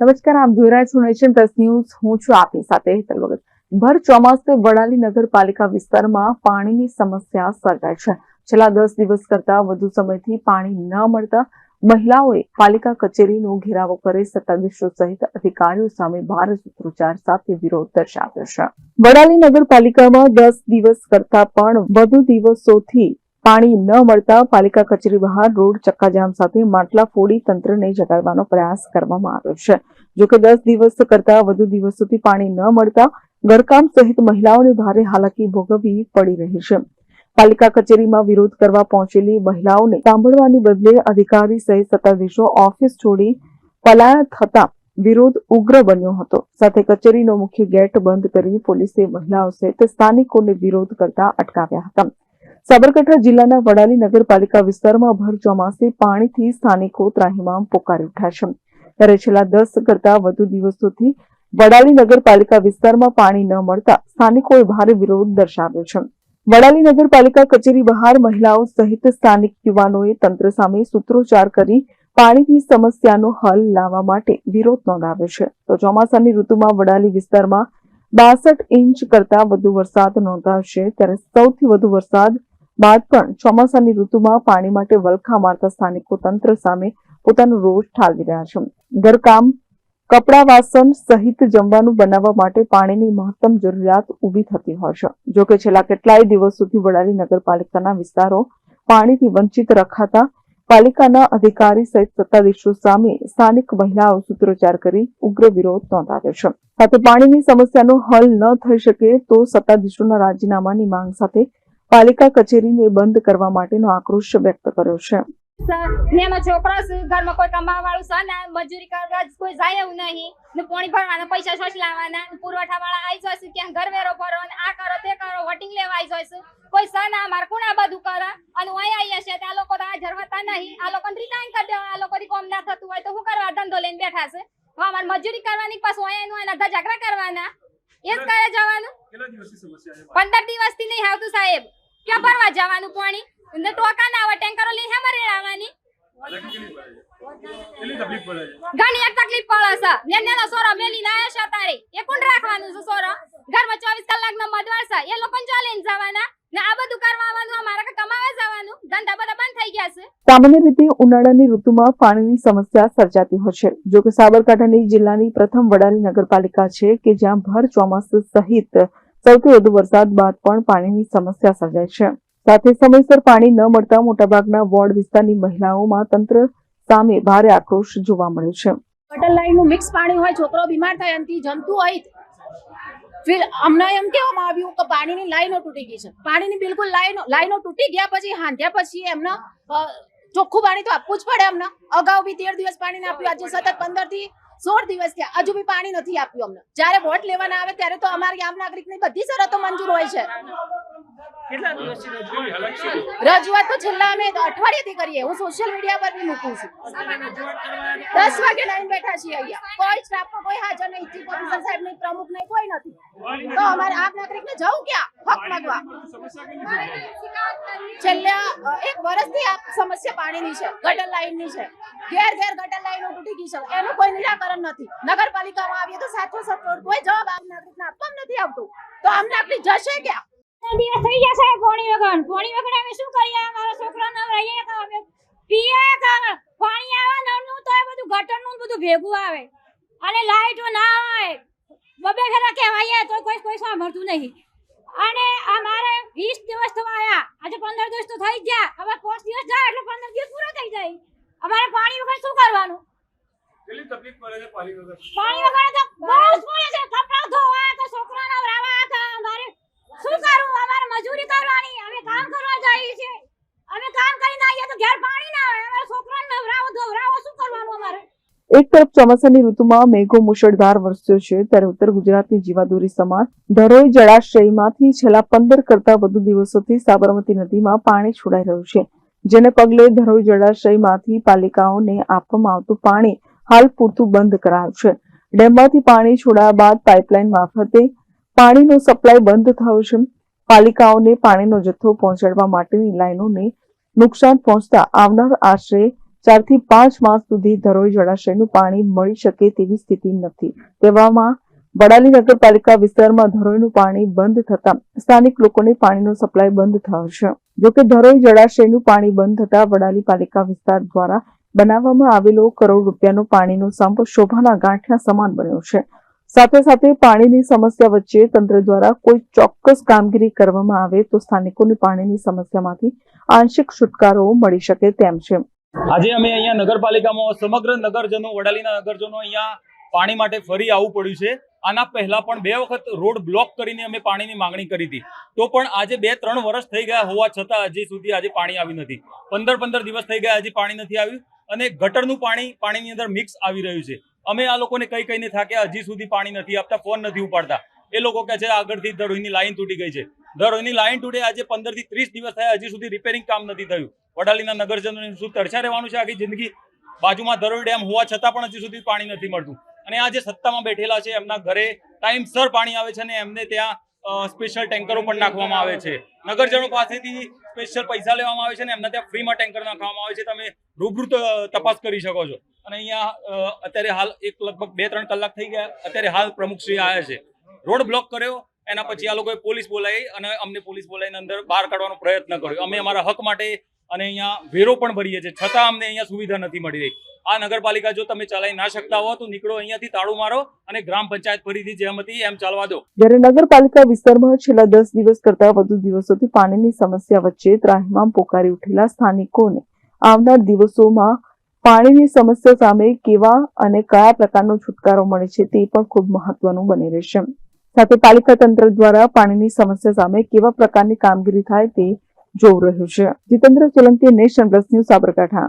નમસ્કાર, આપ જોઈ રહ્યા છો નેશન પ્લસ ન્યૂઝ. હું છું આપની સાથે હેતલ વગર ભર ચોમાસે વડાલી નગરપાલિકા વિસ્તારમાં પાણીની સમસ્યા સર્જાય છે. છેલ્લા દસ દિવસ કરતા વધુ સમયથી પાણી ન મળતા મહિલાઓએ પાલિકા કચેરીનો ઘેરાવો કરી સત્તાધીશો સહિત અધિકારીઓ સામે ભારે સૂત્રોચ્ચાર સાથે વિરોધ દર્શાવ્યો છે. વડાલી નગરપાલિકામાં દસ દિવસ કરતા પણ વધુ દિવસોથી પાણી ન મળતા પાલિકા કચેરી બહાર રોડ ચક્કાજામ સાથે માટલા ફોડી તંત્રને જગાડવાનો પ્રયાસ કરવામાં આવ્યો છે. જોકે દસ દિવસ કરતા વધુ દિવસોથી પાણી ન મળતા ઘરકામ સહિત મહિલાઓને ભારે હાલાકી ભોગવવી પડી રહી છે. પાલિકા કચેરીમાં વિરોધ કરવા પહોંચેલી મહિલાઓને સાંભળવાની બદલે અધિકારી સહિત સત્તાધીશો ઓફિસ છોડી પલાયન થતા વિરોધ ઉગ્ર બન્યો હતો. સાથે કચેરીનો મુખ્ય ગેટ બંધ કરી પોલીસે મહિલાઓ સહિત સ્થાનિકોને વિરોધ કરતા અટકાવ્યા હતા. સાબરકાંઠા જિલ્લાના વડાલી નગરપાલિકા વિસ્તારમાં ભર ચોમાસે પાણીથી સ્થાનિકો ત્રાહિમામ પોકારી ઉઠ્યા છે. ત્યારે છેલ્લા દસ કરતા વધુ દિવસોથી વડાલી નગરપાલિકા વિસ્તારમાં પાણી ન મળતા સ્થાનિકોએ ભારે વિરોધ દર્શાવ્યો છે. વડાલી નગરપાલિકા કચેરી બહાર મહિલાઓ સહિત સ્થાનિક યુવાનોએ તંત્ર સામે સૂત્રોચ્ચાર કરી પાણીની સમસ્યાનો હલ લાવવા માટે વિરોધ નોંધાવ્યો છે. તો ચોમાસાની ઋતુમાં વડાલી વિસ્તારમાં બાસઠ ઇંચ કરતા વધુ વરસાદ નોંધાશે. ત્યારે સૌથી વધુ વરસાદ બાદ પણ ચોમાસાની ઋતુમાં પાણી માટે વલખા મારતા સ્થાનિકો તંત્ર સામે પોતાનો રોષ ઠાલવી રહ્યા છે. ઘરકામ, કપડા વાસણ સહિત જમવાનું બનાવવા માટે પાણીની મહત્તમ જરૂરિયાત ઊભી થતી હોય છે. જોકે છેલ્લા કેટલાય દિવસોથી વડાલી નગરપાલિકાના વિસ્તારો પાણીથી વંચિત રખાતા પાલિકાના અધિકારી સહિત સત્તાધીશો સામે સ્થાનિક મહિલાઓ સૂત્રોચ્ચાર કરી ઉગ્ર વિરોધ નોંધાવ્યો છે. સાથે પાણીની સમસ્યાનો હલ ન થઈ શકે તો સત્તાધીશોના રાજીનામાની માંગ સાથે પાલિકા કચેરીને બંધ કરવા માટેનો આક્રોશ વ્યક્ત કર્યો છે. ને એનો છોકરો છે ઘરમાં કોઈ કમાવા વાળું છે ને? મજૂરી કરવા કોઈ જાય એવું નહીં. ને પાણી ભરવાના પૈસા સોચ લાવવાના પુરવઠા વાળા આવી જાય છે ક્યાં ઘર વેરો ભરો ને આ કરો તે કરો વોટિંગ લેવા આવી કોઈ અમારે કોણ આ બધું કરે? અને હું અહીંયા આવીએ છે તે આ લોકો તો હાજર હોતા નહીં. આ લોકોને રિટાઈન કરી દેવા આ લોકોથી કોમ ના થતું હોય તો શું કરવા ધંધો લઈને બેઠા છે? હવે અમારે મજૂરી કરવાની પાછું અહીંયા એનું એના ઝઘડા કરવાના? એ જ કરે જવાનું? પંદર દિવસથી પંદર દિવસથી નહીં આવતું સાહેબ. ક્યાં ભરવા જવાનું પાણી? ને ટોકા ના આવે ટેન્કરો લઈને હેમર રેડાવાની. કેટલી તકલીફ પડે છે? ઘણી એક તકલીફ પડે છે. ને નેનો સોરો મેલી ના આયા છે તારે. એ કોણ રાખવાનું છે સોરો? ઘરમાં ચોવીસ કલાક નો મધવાર છે. એ લોકો લઈને જવાના. ને આ બધું કરવાનું અમારે કમાવા જવાનું. ધંધા બધા બંધ થઈ ગયા છે. સામાન્ય રીતે ઉનાળાની ઋતુમાં પાણીની સમસ્યા સર્જાતી હોય છે. જો કે સાબરકાંઠાની જિલ્લાની પ્રથમ વડાલી નગરપાલિકા છે કે જ્યાં ભર ચોમાસું સહિત સૌથી વધુ વરસાદ બાદ પણ પાણીની સમસ્યા સર્જાય છે. સાથે સમયસર પાણી ન મળતા મોટાભાગના વોર્ડ વિસ્તારની મહિલાઓમાં તંત્ર સામે ભારે આક્રોશ જોવા મળ્યો છે. ગટર લાઈનનું મિક્સ પાણી હોય, છોકરો બીમાર થાય એનાથી જંતુ હોય, ફિર અમને એમ કહેવામાં આવ્યું કે પાણીની લાઈનો તૂટી ગઈ છે. પાણીની બિલકુલ લાઈનો લાઈનો તૂટી ગયા પછી, હાંધ્યા પછી એમને ચોખ્ખું પાણી તો આપવું જ પડે એમને અગાઉ બી તેર દિવસ પાણી આપ્યું, આજે સતત પંદરથી સોળ દિવસ થયા હજુ બી પાણી નથી આપ્યું અમને. જ્યારે વોટ લેવાના આવે ત્યારે તો અમારી આમ નાગરિકની બધી શરતો મંજૂર હોય છે. કેટલા દિવસથી રજૂઆત તો છેલ્લા અમે અઠવાડિયેથી કરીએ. હું સોશિયલ મીડિયા પર બી મૂકું છું. દસ વાગે લાઈન બેઠા છીએ અહીંયા. કોઈ સ્ટાફમાં કોઈ હાજર નહીં. ચીફ ઓફિસર સાહેબ નહીં પ્રમુખ નહીં કોઈ નથી. તો અમારે આમ નાગરિકને જવું ક્યાં? હક માંગવા. છેલ્લા એક વર્ષથી આ સમસ્યા પાણીની છે ગટર લાઈનની છે. ઘેર ઘેર ગટર લાઈનો તૂટી ગઈ છે. એનું કોઈ નિરાકરણ નથી. નગરપાલિકામાં આવીએ તો સાચો સચોટ કોઈ જવાબ આમ નાગરિકને આપવામાં નથી આવતું. તો આમ નાગરિક જશે ક્યાં? દિવસ થઈ જશે પાણી વગર. પાણી વગર અમે શું કરીએ? મારા છોકરા નવરાઈએ કે અમે. પીએ કે પાણી આવે નળનું તો એ બધું ગટરનું બધું ભેગું આવે. અને લાઈટો ના આવે બબે ફેરા કહેવાય તો કોઈ કોઈ સાંભળતું નહીં. અને અમારે વીસ દિવસ તો આવ્યા આજે પંદર દિવસ તો થઈ ગયા. હવે પાંચ દિવસ જાય એટલે પંદર દિવસ પૂરા થઈ જાય. અમારે પાણી વગર શું કરવાનું? કેટલી તકલીફ પડે છે પાણી વગર? પાણી વગર તો બહુ જ પડે છે. કપડાં ધોવા કે છોકરાના રાવા કે અમારે શું કરવું મજૂરી કરવાની. અમે કામ કરવા જઈએ છીએ. અમે કામ કરીને આવીએ તો ઘેર પાણી ના આવે. અમારા છોકરાને નવરાવો ધોવરાવો શું કરવાનું અમારે? એક તરફ ચોમાસાની ઋતુમાં મેઘો મુશળધાર વરસ્યો છે, ત્યારે ઉત્તર ગુજરાતની જીવાદોરી સમાન ધરોઈ જળાશયમાંથી છેલ્લા પંદર કરતા વધુ દિવસોથી સાબરમતી નદીમાં પાણી છોડાઈ રહ્યું છે, જેને પગલે ધરોઈ જળાશયમાંથી પાલિકાઓને આપવામાં આવતું પાણી હાલ પૂરતું બંધ કરાયું છે. ડેમમાંથી પાણી છોડાયા બાદ પાઇપલાઇન મારફતે પાણીનો સપ્લાય બંધ થયો છે. પાલિકાઓને પાણીનો જથ્થો પહોંચાડવા માટેની લાઇનોને નુકસાન પહોંચતા આવનાર આશરે ચારથી પાંચ માસ સુધી ધરોઈ જળાશયનું પાણી મળી શકે તેવી સ્થિતિ નથી. તેવામાં વડાલી નગરપાલિકા વિસ્તારમાં ધરોઈનું પાણી બંધ થતા સ્થાનિક લોકોને પાણીનો સપ્લાય બંધ થયો છે. જોકે ધરોઈ જળાશયનું પાણી બંધ થતા વડાલી પાલિકા વિસ્તાર દ્વારા બનાવવામાં આવેલો કરોડ રૂપિયાનો પાણીનો સંપ શોભાના ગાંઠિયા સમાન બન્યો છે. સાથે સાથે પાણીની સમસ્યા વચ્ચે તંત્ર દ્વારા કોઈ ચોક્કસ કામગીરી કરવામાં આવે તો સ્થાનિકોને પાણીની સમસ્યામાંથી આંશિક છુટકારો મળી શકે તેમ છે. આજે અમે અહીંયા નગરપાલિકામાં સમગ્ર નગરજનો, વડાલીના નગરજનો અહીંયા પાણી માટે ફરી આવવું પડ્યું છે. આના પહેલા પણ બે વખત રોડ બ્લોક કરીને અમે પાણીની માંગણી કરી હતી. તો પણ આજે બે ત્રણ વર્ષ થઈ ગયા હોવા છતાં હજી સુધી આજે પાણી આવ્યું નથી. પંદર પંદર દિવસ થઈ ગયા, હજી પાણી નથી આવ્યું. અને ગટરનું પાણી પાણીની અંદર મિક્સ આવી રહ્યું છે. અમે આ લોકોને કઈ કઈને થાક્યા હજી સુધી પાણી નથી આપતા, ફોન નથી ઉપાડતા. એ લોકો કહે છે, આગળથી ધરોઈની લાઈન તૂટી ગઈ છે. ધરોઈની લાઈન તૂટે, આજે પંદરથી ત્રીસ દિવસ થયા, હજી સુધી રિપેરિંગ કામ નથી થયું. વડાલીના નગરજનોને શું તરછા રહેવાનું છે આખી જિંદગી? બાજુમાં ધરોઈ ડેમ હોવા છતાં પણ હજી સુધી પાણી નથી મળતું. અને આ જે સત્તામાં બેઠેલા છે, એમના ઘરે ટાઈમસર પાણી આવે છે અને એમને ત્યાં સ્પેશિયલ ટેન્કરો પણ નાખવામાં આવે છે. નગરજનો પાસેથી સ્પેશિયલ પૈસા લેવામાં આવે છે અને એમના ત્યાં ફ્રીમાં ટેન્કર નાખવામાં આવે છે. તમે રૂબરૂ તપાસ કરી શકો છો. અને અહીંયા અત્યારે હાલ એક લગભગ બે ત્રણ કલાક થઈ ગયા. અત્યારે હાલ પ્રમુખશ્રી આવ્યા છે. રોડ બ્લોક કર્યો. એના પછી આ લોકોએ પોલીસ બોલાવી અને અમને પોલીસ બોલાવીને અંદર બહાર કાઢવાનો પ્રયત્ન કર્યો. અમે અમારા હક માટે અને અહીંયા વેરો પણ ભરીએ છીએ. છતાં અમને અહીંયા સુવિધા નથી મળી રહી. આ નગરપાલિકા જો તમે ચલાવી ના શકતા હો, તો નીકળો અહીંયાથી તાળું મારો અને ગ્રામ પંચાયત ફરીથી જેમ હતી એમ ચાલવા દો. જ્યારે નગરપાલિકા વિસ્તારમાં છેલ્લા દસ દિવસ કરતા વધુ દિવસોથી પાણીની સમસ્યા વચ્ચે ત્રાહીમામ પોકારી ઉઠેલા સ્થાનિકોને આવનાર દિવસોમાં પાણીની સમસ્યા સામે કેવા અને કયા પ્રકારનો છુટકારો મળે છે તે પણ ખૂબ મહત્વનું બની રહેશે. સાથે પાલિકા તંત્ર દ્વારા પાણીની સમસ્યા સામે કેવા પ્રકારની કામગીરી થાય તે જોવું રહ્યું છે. Jitendra Solanki nation plus news Sabarkantha.